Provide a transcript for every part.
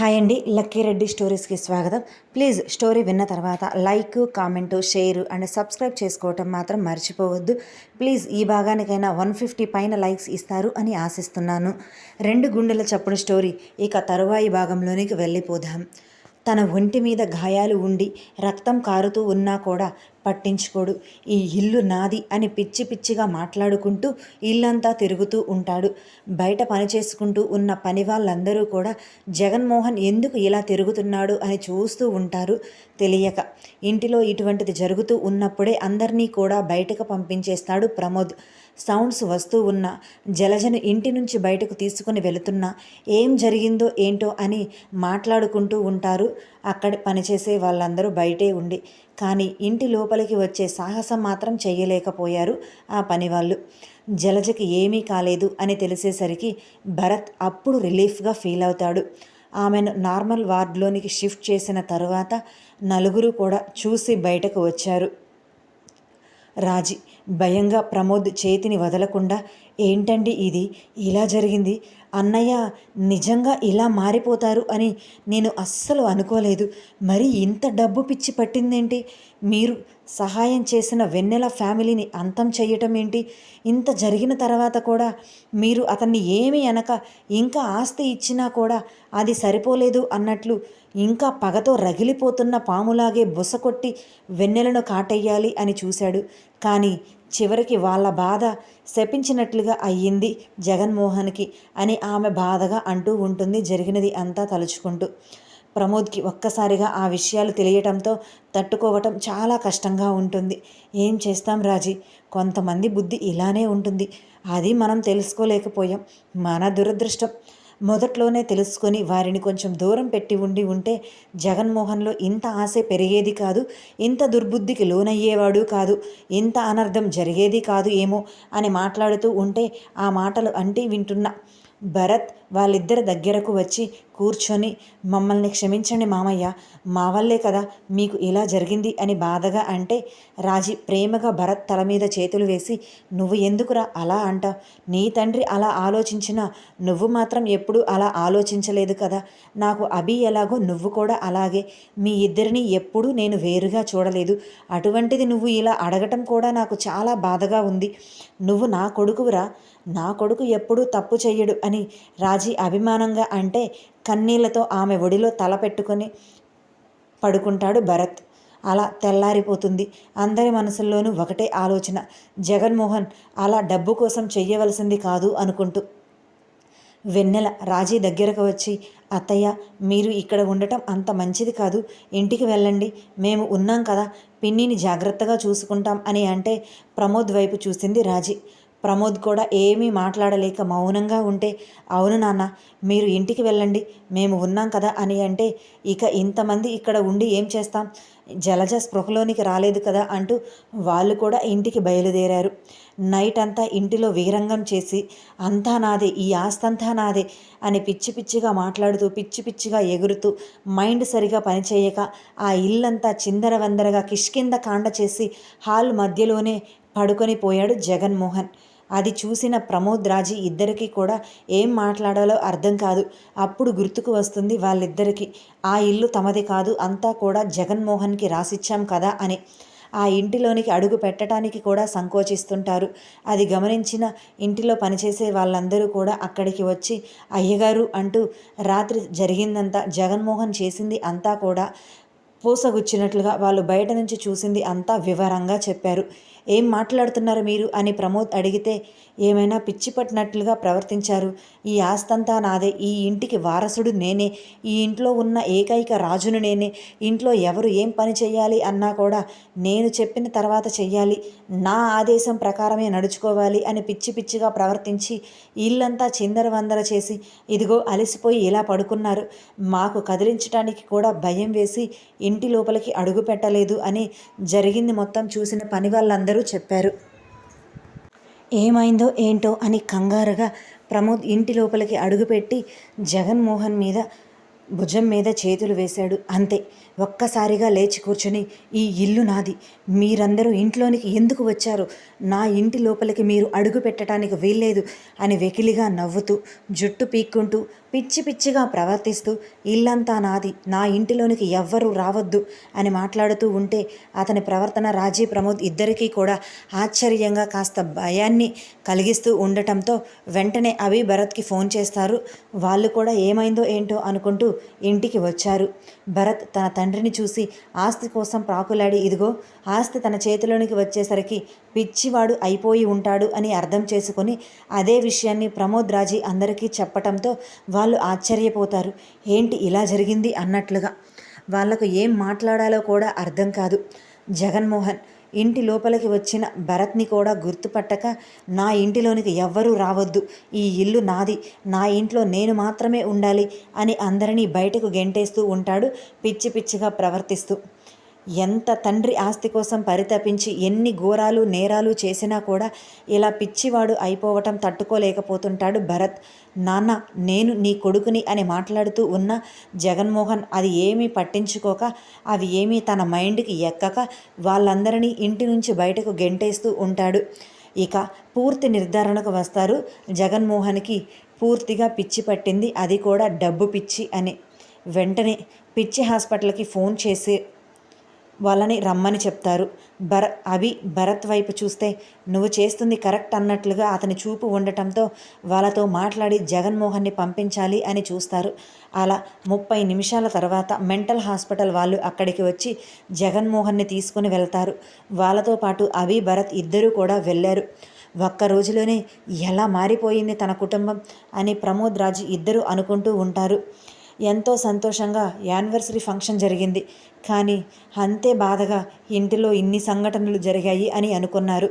Hi అండి lucky Reddy స్టోరీస్కి స్వాగతం. Please story విన్న తర్వాత like comment share and subscribe చేసుకోవటం మాత్రం మర్చిపోవద్దు. ప్లీజ్ ఈ భాగానికైనా వన్ ఫిఫ్టీ పైన లైక్స్ ఇస్తారు అని ఆశిస్తున్నాను. రెండు గుండెల చప్పుడు స్టోరీ ఇక తరువాయి భాగంలోనికి వెళ్ళిపోదాం. తన ఒంటి మీద గాయాలు ఉండి రక్తం కారుతూ ఉన్నా కూడా పట్టించుకోడు. ఈ ఇల్లు నాది అని పిచ్చి పిచ్చిగా మాట్లాడుకుంటూ ఇల్లంతా తిరుగుతూ ఉంటాడు. బయట పని చేసుకుంటూ ఉన్న పని వాళ్ళందరూ కూడా జగన్మోహన్ ఎందుకు ఇలా తిరుగుతున్నాడు అని చూస్తూ ఉంటారు. తెలియక ఇంటిలో ఇటువంటిది జరుగుతూ ఉన్నప్పుడే అందరినీ కూడా బయటకు పంపించేస్తాడు ప్రమోద్. సౌండ్స్ వస్తూ ఉన్న జలజను ఇంటి నుంచి బయటకు తీసుకుని వెళుతున్నా ఏం జరిగిందో ఏంటో అని మాట్లాడుకుంటూ ఉంటారు. అక్కడ పనిచేసే వాళ్ళందరూ బయటే ఉండి కానీ ఇంటి లోపలికి వచ్చే సాహసం మాత్రం చేయలేకపోయారు ఆ పని వాళ్ళు జలజకి ఏమీ కాలేదు అని తెలిసేసరికి భరత్ అప్పుడు రిలీఫ్గా ఫీల్ అవుతాడు. ఆమెను నార్మల్ వార్డులోనికి షిఫ్ట్ చేసిన తరువాత నలుగురు కూడా చూసి బయటకు వచ్చారు. రాజీ భయంగా ప్రమోద్ చేతిని వదలకుండా ఏంటండి ఇది? ఇలా జరిగింది? అన్నయ్య నిజంగా ఇలా మారిపోతారు అని నేను అస్సలు అనుకోలేదు. మరి ఇంత డబ్బు పిచ్చి పట్టిందేంటి? మీరు సహాయం చేసిన వెన్నెల ఫ్యామిలీని అంతం చేయటం ఏంటి? ఇంత జరిగిన తర్వాత కూడా మీరు అతన్ని ఏమి అనక ఇంకా ఆస్తి ఇచ్చినా కూడా అది సరిపోలేదు అన్నట్లు ఇంకా పగతో రగిలిపోతున్న పాములాగే బుసకొట్టి వెన్నెలను కాటెయ్యాలి అని చూశాడు. కానీ చివరికి వాళ్ళ బాధ శపించినట్లుగా అయ్యింది జగన్మోహన్కి అని ఆమె బాధగా అంటూ ఉంటుంది జరిగినది అంతా తలుచుకుంటూ. ప్రమోద్కి ఒక్కసారిగా ఆ విషయాలు తెలియటంతో తట్టుకోవటం చాలా కష్టంగా ఉంటుంది. ఏం చేస్తాం రాజీ? కొంతమంది బుద్ధి ఇలానే ఉంటుంది. అది మనం తెలుసుకోలేకపోయాం. మన దురదృష్టం. మొదట్లోనే తెలుసుకొని వారిని కొంచెం దూరం పెట్టి ఉండి ఉంటే జగన్మోహన్లో ఇంత ఆశ పెరిగేది కాదు ఇంత దుర్బుద్ధికి లోనయ్యేవాడు కాదు ఇంత అనర్థం జరిగేది కాదు ఏమో అని మాట్లాడుతూ ఉంటే ఆ మాటలు అంటే వింటున్నా భరత్ వాళ్ళిద్దరి దగ్గరకు వచ్చి కూర్చొని మమ్మల్ని క్షమించండి మామయ్య మా వల్లే కదా మీకు ఇలా జరిగింది అని బాధగా అంటే రాజీ ప్రేమగా భరత్ తల మీద చేతులు వేసి నువ్వు ఎందుకురా అలా అంటావు నీ తండ్రి అలా ఆలోచించినా నువ్వు మాత్రం ఎప్పుడూ అలా ఆలోచించలేదు కదా. నాకు అభి ఎలాగో నువ్వు కూడా అలాగే. మీ ఇద్దరిని ఎప్పుడూ నేను వేరుగా చూడలేదు. అటువంటిది నువ్వు ఇలా అడగటం కూడా నాకు చాలా బాధగా ఉంది. నువ్వు నా కొడుకురా నా కొడుకు ఎప్పుడూ తప్పు చెయ్యడు అని రాజీ రాజీ అభిమానంగా అంటే కన్నీళ్ళతో ఆమె ఒడిలో తల పెట్టుకొని పడుకుంటాడు భరత్. అలా తెల్లారిపోతుంది. అందరి మనసుల్లోనూ ఒకటే ఆలోచన. జగన్మోహన్ అలా డబ్బు కోసం చెయ్యవలసింది కాదు అనుకుంటూ. వెన్నెల రాజీ దగ్గరకు వచ్చి అత్తయ్య మీరు ఇక్కడ ఉండటం అంత మంచిది కాదు. ఇంటికి వెళ్ళండి. మేము ఉన్నాం కదా. పిన్నిని జాగ్రత్తగా చూసుకుంటాం అని అంటే ప్రమోద్ వైపు చూసింది రాజీ. ప్రమోద్ కూడా ఏమీ మాట్లాడలేక మౌనంగా ఉంటే అవును నాన్న మీరు ఇంటికి వెళ్ళండి మేము ఉన్నాం కదా అని అంటే ఇక ఇంతమంది ఇక్కడ ఉండి ఏం చేస్తాం? జలజ స్పృహలోనికి రాలేదు కదా అంటూ వాళ్ళు కూడా ఇంటికి బయలుదేరారు. నైట్ అంతా ఇంటిలో వీరంగం చేసి అంతా నాదే ఈ ఆస్తంతా నాదే అని పిచ్చి పిచ్చిగా మాట్లాడుతూ పిచ్చి పిచ్చిగా ఎగురుతూ మైండ్ సరిగా పనిచేయక ఆ ఇల్లంతా చిందరవందరగా కిష్కింద కాండ చేసి హాల్ మధ్యలోనే పడుకొని పోయాడు జగన్మోహన్. అది చూసిన ప్రమోద్ రాజీ ఇద్దరికీ కూడా ఏం మాట్లాడాలో అర్థం కాదు. అప్పుడు గుర్తుకు వస్తుంది వాళ్ళిద్దరికీ ఆ ఇల్లు తమది కాదు అంతా కూడా జగన్మోహన్కి రాసిచ్చాం కదా అని. ఆ ఇంటిలోనికి అడుగు పెట్టడానికి కూడా సంకోచిస్తుంటారు. అది గమనించిన ఇంటిలో పనిచేసే వాళ్ళందరూ కూడా అక్కడికి వచ్చి అయ్యగారు అంటూ రాత్రి జరిగిందంతా జగన్మోహన్ చేసింది అంతా కూడా పూసగుచ్చినట్లుగా వాళ్ళు బయట నుంచి చూసింది అంతా వివరంగా చెప్పారు. ఏం మాట్లాడుతున్నారు మీరు అని ప్రమోద్ అడిగితే ఏమైనా పిచ్చి పట్టినట్లుగా ప్రవర్తించారు. ఈ ఆస్తంతా నాదే. ఈ ఇంటికి వారసుడు నేనే. ఈ ఇంట్లో ఉన్న ఏకైక రాజును నేనే. ఇంట్లో ఎవరు ఏం పని చేయాలి అన్నా కూడా నేను చెప్పిన తర్వాత చెయ్యాలి. నా ఆదేశం ప్రకారమే నడుచుకోవాలి అని పిచ్చి పిచ్చిగా ప్రవర్తించి ఇల్లంతా చిందరవందర చేసి ఇదిగో అలసిపోయి ఇలా పడుకున్నారు. మాకు కదిలించడానికి కూడా భయం వేసి ఇంటి లోపలికి అడుగు పెట్టలేదు అని జరిగింది మొత్తం చూసిన పని వాళ్ళందరూ చెప్పారు. ఏమైందో ఏంటో అని కంగారుగా ప్రమోద్ ఇంటి లోపలికి అడుగుపెట్టి జగన్మోహన్ మీద భుజం మీద చేతులు వేశాడు. అంతే. ఒక్కసారిగా లేచి కూర్చొని ఈ ఇల్లు నాది. మీరందరూ ఇంట్లోనికి ఎందుకు వచ్చారు? నా ఇంటి లోపలికి మీరు అడుగు పెట్టడానికి వీల్లేదు అని వెకిలిగా నవ్వుతూ జుట్టు పీక్కుంటూ పిచ్చి పిచ్చిగా ప్రవర్తిస్తూ ఇల్లంతా నాది నా ఇంటిలోనికి ఎవ్వరూ రావద్దు అని మాట్లాడుతూ ఉంటే అతని ప్రవర్తన రాజీ ప్రమోద్ ఇద్దరికీ కూడా ఆశ్చర్యంగా కాస్త భయాన్ని కలిగిస్తూ ఉండటంతో వెంటనే అభి భరత్కి ఫోన్ చేస్తారు. వాళ్ళు కూడా ఏమైందో ఏంటో అనుకుంటూ ఇంటికి వచ్చారు. భరత్ తన తండ్రిని చూసి ఆస్తి కోసం ప్రాకులాడి ఇదిగో ఆస్తి తన చేతిలోనికి వచ్చేసరికి పిచ్చివాడు అయిపోయి ఉంటాడు అని అర్థం చేసుకొని అదే విషయాన్ని ప్రమోద్ రాజీ అందరికీ చెప్పటంతో వాళ్ళు ఆశ్చర్యపోతారు. ఏంటి ఇలా జరిగింది అన్నట్లుగా. వాళ్ళకు ఏం మాట్లాడాలో కూడా అర్థం కాదు. జగన్మోహన్ ఇంటి లోపలికి వచ్చిన భరత్ని కూడా గుర్తుపట్టక నా ఇంటిలోనికి ఎవ్వరూ రావద్దు. ఈ ఇల్లు నాది. నా ఇంట్లో నేను మాత్రమే ఉండాలి అని అందరినీ బయటకు గెంటేస్తూ ఉంటాడు పిచ్చి పిచ్చిగా ప్రవర్తిస్తూ. ఎంత తండ్రి ఆస్తి కోసం పరితపించి ఎన్ని ఘోరాలు నేరాలు చేసినా కూడా ఇలా పిచ్చివాడు అయిపోవటం తట్టుకోలేకపోతుంటాడు భరత్. నాన్న నేను నీ కొడుకుని అని మాట్లాడుతూ ఉన్న జగన్మోహన్ అది ఏమీ పట్టించుకోక అవి ఏమీ తన మైండ్కి ఎక్కక వాళ్ళందరినీ ఇంటి నుంచి బయటకు గెంటేస్తూ ఉంటాడు. ఇక పూర్తి నిర్ధారణకు వస్తారు. జగన్మోహన్కి పూర్తిగా పిచ్చి పట్టింది అది కూడా డబ్బు పిచ్చి అని. వెంటనే పిచ్చి హాస్పిటల్కి ఫోన్ చేసి వాళ్ళని రమ్మని చెప్తారు. భర అభి భరత్ వైపు చూస్తే నువ్వు చేస్తుంది కరెక్ట్ అన్నట్లుగా అతని చూపు ఉండటంతో వాళ్ళతో మాట్లాడి జగన్మోహన్ని పంపించాలి అని చూస్తారు. అలా ముప్పై నిమిషాల తర్వాత మెంటల్ హాస్పిటల్ వాళ్ళు అక్కడికి వచ్చి జగన్మోహన్ని తీసుకుని వెళ్తారు. వాళ్ళతో పాటు అభి భరత్ ఇద్దరూ కూడా వెళ్ళారు. ఒక్క రోజులోనే ఎలా మారిపోయింది తన కుటుంబం అని ప్రమోద్ రాజు ఇద్దరూ అనుకుంటూ ఉంటారు. ఎంతో సంతోషంగా యానివర్సరీ ఫంక్షన్ జరిగింది. కానీ అంతే బాధగా ఇంటిలో ఇన్ని సంఘటనలు జరిగాయి అని అనుకున్నారు.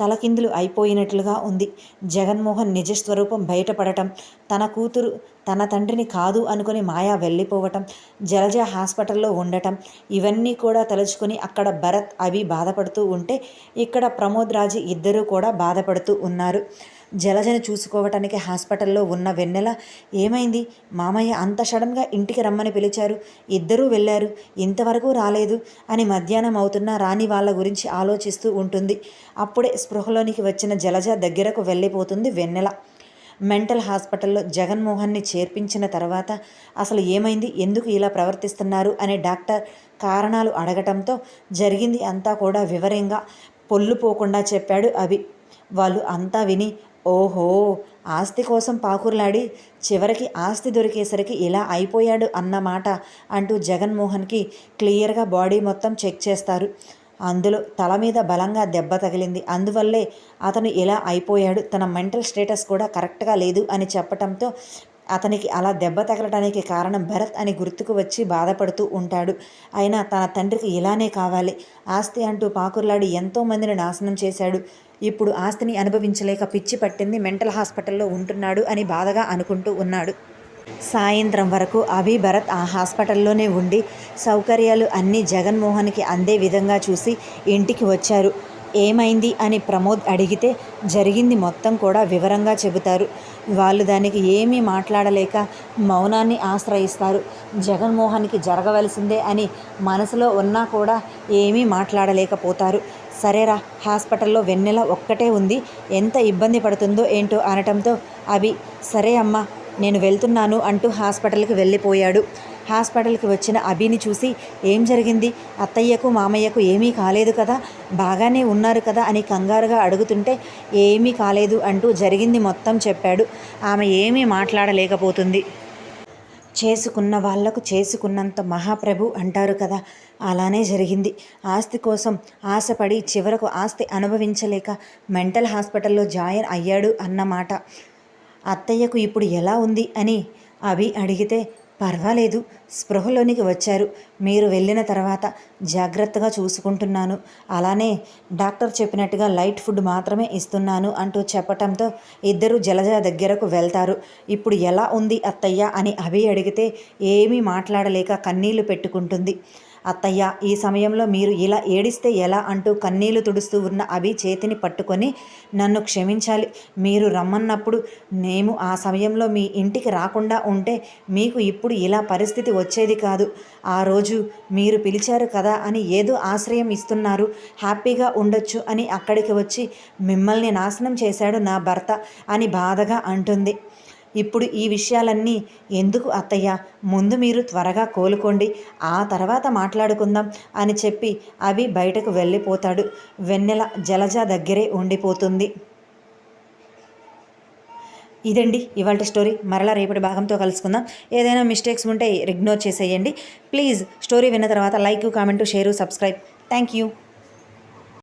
తలకిందులు అయిపోయినట్లుగా ఉంది. జగన్మోహన్ నిజస్వరూపం బయటపడటం తన కూతురు తన తండ్రిని కాదు అనుకుని మాయా వెళ్ళిపోవటం జలజ హాస్పిటల్లో ఉండటం ఇవన్నీ కూడా తలుచుకుని అక్కడ భరత్ అవి బాధపడుతూ ఉంటే ఇక్కడ ప్రమోద్ రాజు ఇద్దరూ కూడా బాధపడుతూ ఉన్నారు. జలజను చూసుకోవటానికి హాస్పిటల్లో ఉన్న వెన్నెల ఏమైంది? మామయ్య అంత సడన్గా ఇంటికి రమ్మని పిలిచారు. ఇద్దరూ వెళ్ళారు. ఇంతవరకు రాలేదు అని మధ్యాహ్నం అవుతున్న రాని వాళ్ళ గురించి ఆలోచిస్తూ ఉంటుంది. అప్పుడే స్పృహలోనికి వచ్చిన జలజ దగ్గరకు వెళ్ళిపోతుంది వెన్నెల. మెంటల్ హాస్పిటల్లో జగన్మోహన్ని చేర్పించిన తర్వాత అసలు ఏమైంది? ఎందుకు ఇలా ప్రవర్తిస్తున్నారు? అనే డాక్టర్ కారణాలు అడగటంతో జరిగింది అంతా కూడా వివరంగా పొల్లు పోకుండా చెప్పాడు అభి. వాళ్ళు అంతా విని ఓహో ఆస్తి కోసం పాకుర్లాడి చివరికి ఆస్తి దొరికేసరికి ఇలా అయిపోయాడు అన్నమాట అంటూ జగన్మోహన్కి క్లియర్గా బాడీ మొత్తం చెక్ చేస్తారు. అందులో తల మీద బలంగా దెబ్బ తగిలింది. అందువల్లే అతను ఇలా అయిపోయాడు. తన మెంటల్ స్టేటస్ కూడా కరెక్ట్గా లేదు అని చెప్పటంతో అతనికి అలా దెబ్బ తగలటానికి కారణం భరత్ అని గుర్తుకు వచ్చి బాధపడుతూ ఉంటాడు. అయినా తన తండ్రికి ఇలానే కావాలి. ఆస్తి అంటూ పాకుర్లాడి ఎంతోమందిని నాశనం చేశాడు. ఇప్పుడు ఆస్తిని అనుభవించలేక పిచ్చి పట్టింది మెంటల్ హాస్పిటల్లో ఉంటున్నాడు అని బాధగా అనుకుంటూ ఉన్నాడు. సాయంత్రం వరకు అభి భరత్ ఆ హాస్పిటల్లోనే ఉండి సౌకర్యాలు అన్నీ జగన్మోహన్కి అందే విధంగా చూసి ఇంటికి వచ్చారు. ఏమైంది అని ప్రమోద్ అడిగితే జరిగింది మొత్తం కూడా వివరంగా చెబుతారు. వాళ్ళు దానికి ఏమీ మాట్లాడలేక మౌనాన్ని ఆశ్రయిస్తారు. జగన్మోహన్కి జరగవలసిందే అని మనసులో ఉన్నా కూడా ఏమీ మాట్లాడలేకపోతారు. సరేరా హాస్పిటల్లో వెన్నెల ఒక్కటే ఉంది. ఎంత ఇబ్బంది పడుతుందో ఏంటో అనటంతో అవి సరే అమ్మా నేను వెళ్తున్నాను అంటూ హాస్పిటల్కి వెళ్ళిపోయాడు. హాస్పిటల్కి వచ్చిన అభిని చూసి ఏం జరిగింది? అత్తయ్యకు మామయ్యకు ఏమీ కాలేదు కదా? బాగానే ఉన్నారు కదా? అని కంగారుగా అడుగుతుంటే ఏమీ కాలేదు అంటూ జరిగింది మొత్తం చెప్పాడు. ఆమె ఏమీ మాట్లాడలేకపోతుంది. చేసుకున్న వాళ్ళకు చేసుకున్నంత మహాప్రభు అంటారు కదా అలానే జరిగింది. ఆస్తి కోసం ఆశపడి చివరకు ఆస్తి అనుభవించలేక మెంటల్ హాస్పిటల్లో జాయిన్ అయ్యాడు అన్నమాట. అత్తయ్యకు ఇప్పుడు ఎలా ఉంది అని అవి అడిగితే పర్వాలేదు స్పృహలోనికి వచ్చారు. మీరు వెళ్ళిన తర్వాత జాగ్రత్తగా చూసుకుంటున్నాను. అలానే డాక్టర్ చెప్పినట్టుగా లైట్ ఫుడ్ మాత్రమే ఇస్తున్నాను అంటూ చెప్పటంతో ఇద్దరు జలజ దగ్గరకు వెళ్తారు. ఇప్పుడు ఎలా ఉంది అత్తయ్య అని అభి అడిగితే ఏమీ మాట్లాడలేక కన్నీళ్ళు పెట్టుకుంటుంది. అత్తయ్య ఈ సమయంలో మీరు ఇలా ఏడిస్తే ఎలా అంటూ కన్నీళ్ళు తుడుస్తూ ఉన్న అభి చేతిని పట్టుకొని నన్ను క్షమించాలి మీరు రమ్మన్నప్పుడు మేము ఆ సమయంలో మీ ఇంటికి రాకుండా ఉంటే మీకు ఇప్పుడు ఇలా పరిస్థితి వచ్చేది కాదు. ఆ రోజు మీరు పిలిచారు కదా అని ఏదో ఆశ్రయం ఇస్తున్నారు. హ్యాపీగా ఉండొచ్చు అని అక్కడికి వచ్చి మిమ్మల్ని నాశనం చేశాడు నా భర్త అని బాధగా అంటుంది. ఇప్పుడు ఈ విషయాలన్నీ ఎందుకు అత్తయ్య? ముందు మీరు త్వరగా కోలుకోండి ఆ తర్వాత మాట్లాడుకుందాం అని చెప్పి అవి బయటకు వెళ్ళిపోతాడు. వెన్నెల జలజ దగ్గరే ఉండిపోతుంది. ఇదండి ఇవాళ స్టోరీ. మరలా రేపటి భాగంతో కలుసుకుందాం. ఏదైనా మిస్టేక్స్ ఉంటే ఇగ్నోర్ చేసేయండి. ప్లీజ్ స్టోరీ విన్న తర్వాత like comment share subscribe. Thank you.